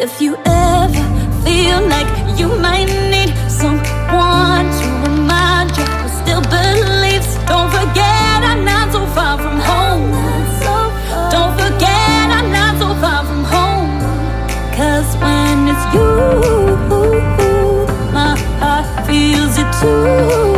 If you ever feel like you might need someone to remind you who still believes, don't forget I'm not so far from home. Don't forget I'm not so far from home. Cause when it's you, my heart feels it too.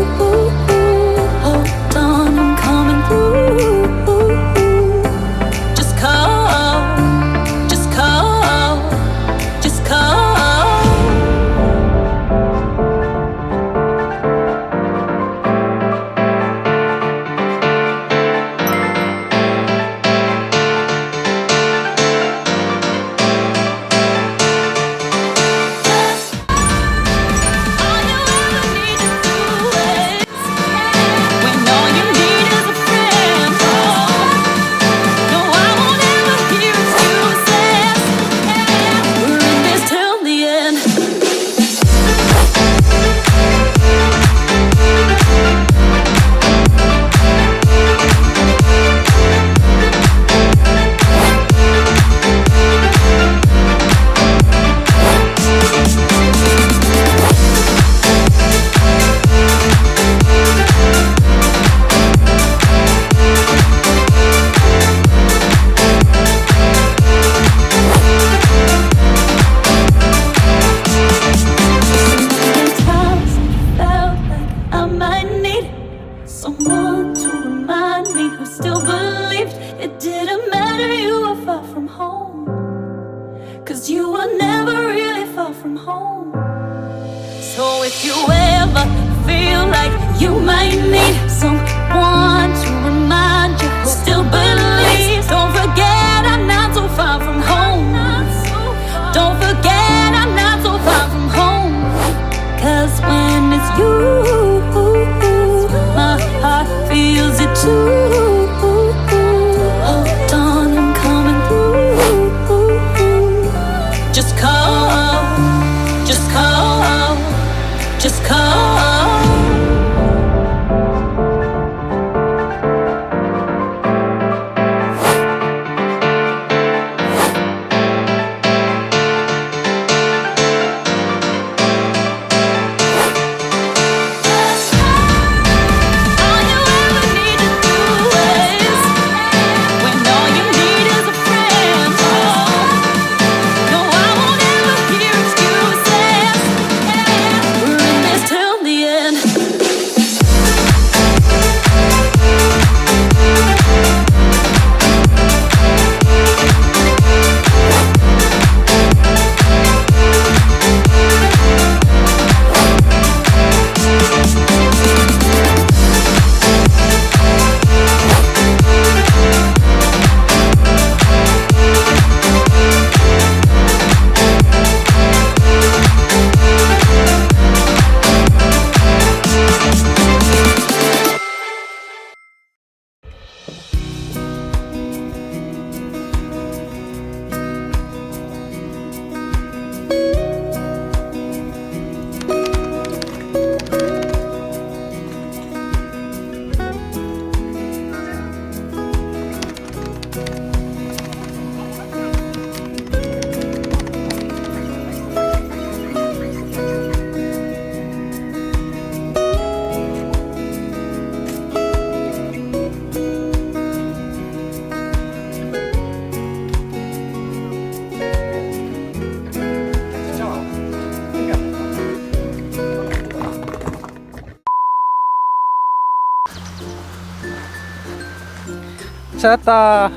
찾았다.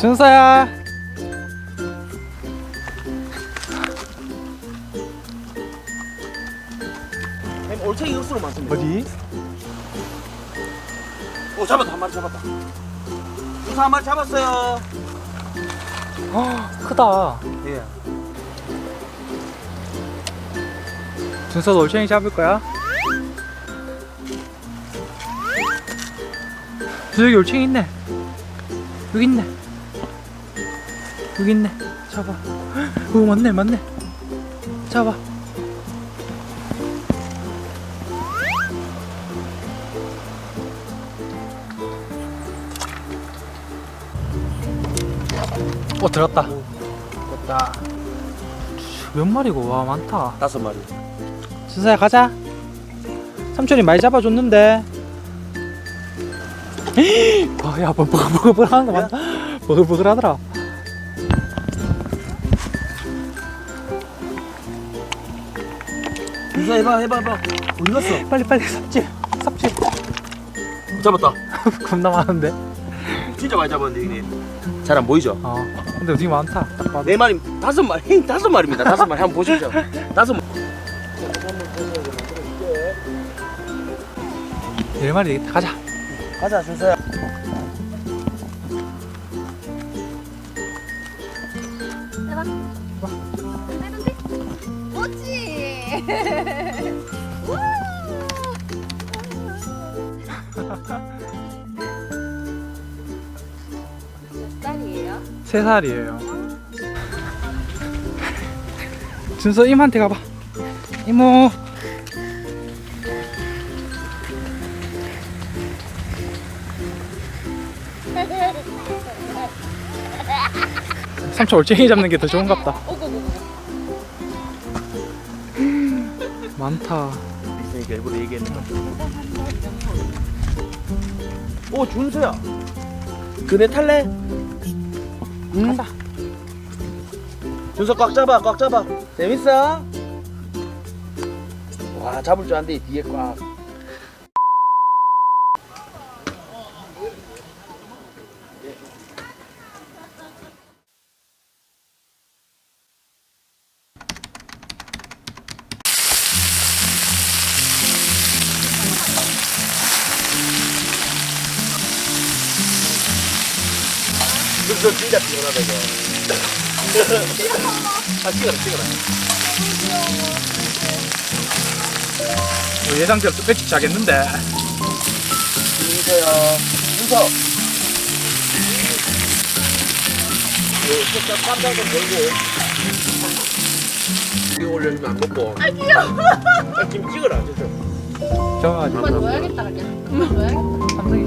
준서야. 햄 올챙이 육수로 만듭니다. 어디? 오 잡았다 한 마리 잡았다. 육수 한 마리 잡았어요. 어, 크다. 예. 준서도 올챙이 잡을 거야? 여기 올챙이 있네. 여기 있네. 여기 있네. 잡아. 오, 맞네, 맞네. 잡아. 어, 들었다. 자, 몇 마리고 와 많다. 다섯 마리. 준서야 가자. 삼촌이 많이 잡아줬는데. 와, 야, 뭐 버글버글 하는 거 많다. 버글버글 하더라. 준서 해봐 해봐 해봐. 어디 갔어? 빨리 빨리 삽질, 삽질. 잡았다. 겁나 많은데. 진짜 많이 잡았는데 이게. 잘안 보이죠? 어, 근데 되게 많다. 네 마리 다섯 마리 다섯 마리입니다. 다섯 마리 한번 보시죠. 다섯 마리. 네 마리 되겠다. 가자. 가자 준서야. 뭐지? 몇 살이에요? 세 살이에요. 준서 이모한테 가봐. 이모. 삼촌 올챙이 잡는 게 더 좋은갑다. 많다. 있으니까 일부러 얘기했는 거. 오 준서야. 그네 탈래? 응. 가자. 준서 꽉 잡아 꽉 잡아. 재밌어? 와 잡을 줄 안돼 뒤에 꽉. 하다 이거. 아 찍어라 찍어라. 뭐 예상대로 또 배치 자겠는데. 준서. 그 진짜 깜짝 좀 걸고. 이거 올려주면 안 먹고. 아 귀여워. 아, 김 찍어라 진짜. 저 엄마 넣어야겠다 그냥. 엄마 넣어야겠다. 삼성이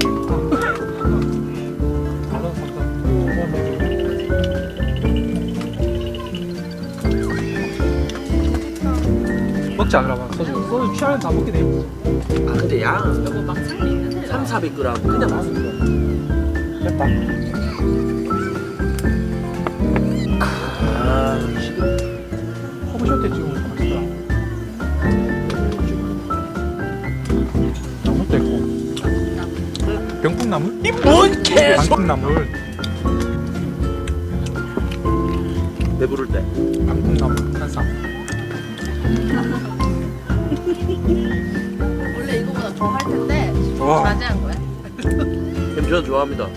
먹지 않으라 봐. 소주. 소주 취하면 다 먹게 돼. 아 근데 양 이거 막 살리 있는데. 3, 400g 그냥 맛있어. 됐다. 아 허브쇼 때 찍으면 더 맛있더라. 나물도 있고. 병풍나물? 이뭔 개소. 방풍나물. 배부를 때. 방풍나물 한상. 와. 자제한 거야? 햄 저는 좋아합니다.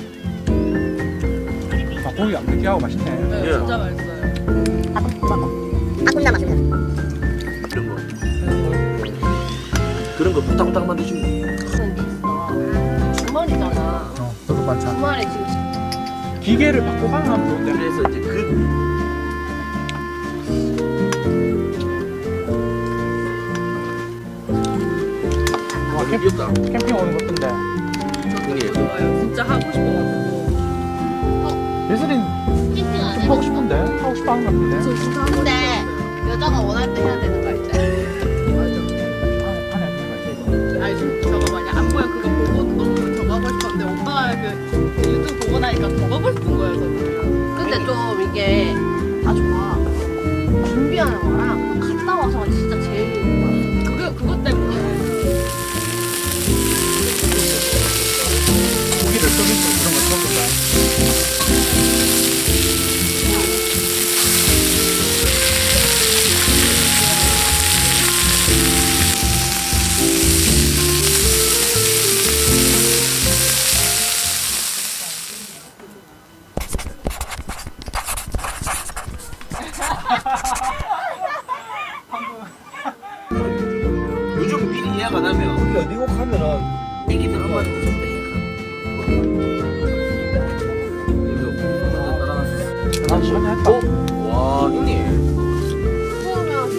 닭고기 안 느끼하고 맛있네. 네, 예. 진짜 맛있어요. 이런 거. 그런 거 부탁부탁 만드시면 돼요. 그런 게 있어. 주말이잖아. 어, 반찬. 주말에 지금 기계를 바꿔가면 하면 좋은데. 그래서 이제 그 귀엽다. 캠핑 오는 것 같던데. 형님. 좋아요. 진짜 하고 싶어가지고. 예슬인 캠핑 안 하고 싶은데? 하고 싶어 하는 것 같은데? 저 진짜 근데 여자가 원할 때 해야 되는 거 알지? 안에, 안에 저- 저거 뭐냐 안 보여 그거 보고 너무 저거 하고 싶었는데 오빠가 그 유튜브 보고 나니까 더 가고 싶은 거예요 저는 근데 좀 이게 다 좋아. 준비하는 거랑 갔다 와서 진짜 하면 우리가 미국 가면은 애기들 한 마리 무섭다 아, 시원했다. 와 형님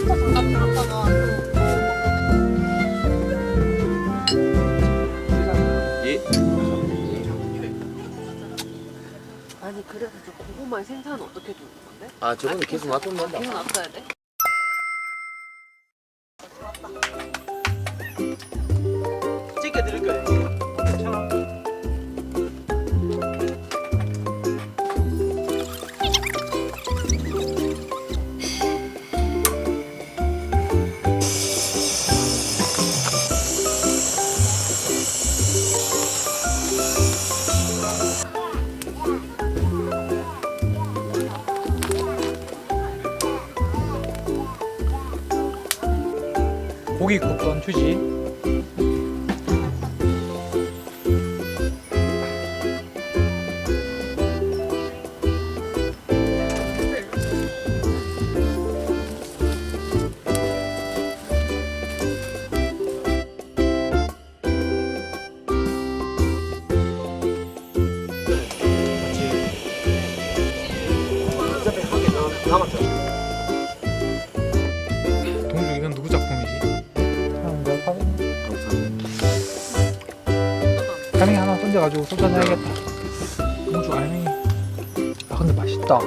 장갑 들었다가 예 아니 그래서 저 고구마 생산은 어떻게 돼? 돼? 아 저거는 계속 놔두면 된다 계속 놔둬야 돼? 찍혀드릴 거예요 갈매기 하나 던져가지고 소주 한잔 해야겠다. 동주 갈매기 아 근데 맛있다?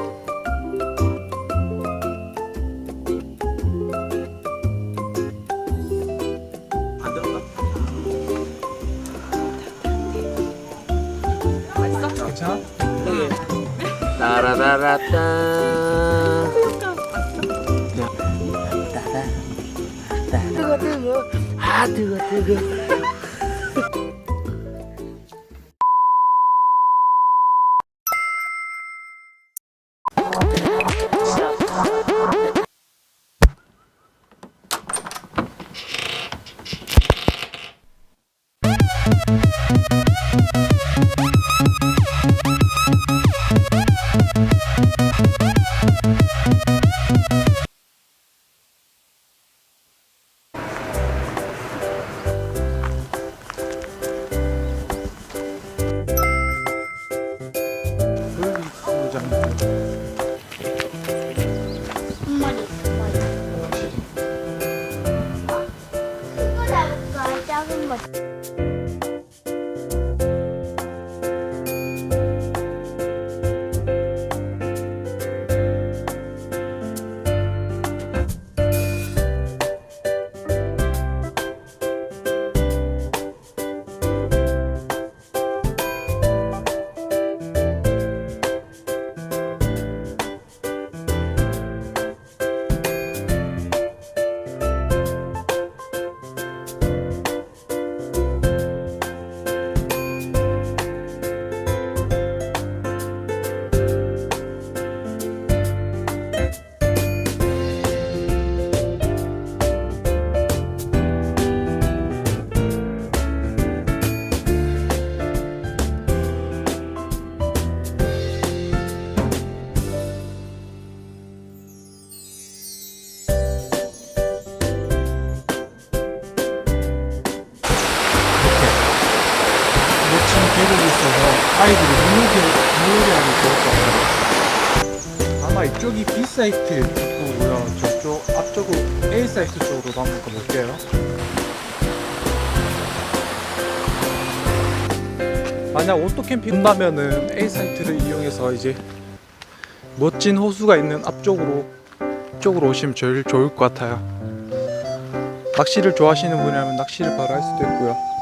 괜찮아? 따라라라따. 뜨거 뜨거. 아 뜨거 뜨거 사이트 쪽이고요. 저쪽 앞쪽은 A사이트 쪽으로 한번 가볼게요. 만약 오토 캠핑 온다면은 A사이트를 이용해서 이제 멋진 호수가 있는 앞쪽으로 쪽으로 오시면 제일 좋을 것 같아요. 낚시를 좋아하시는 분이라면 낚시를 바로 할 수도 있고요.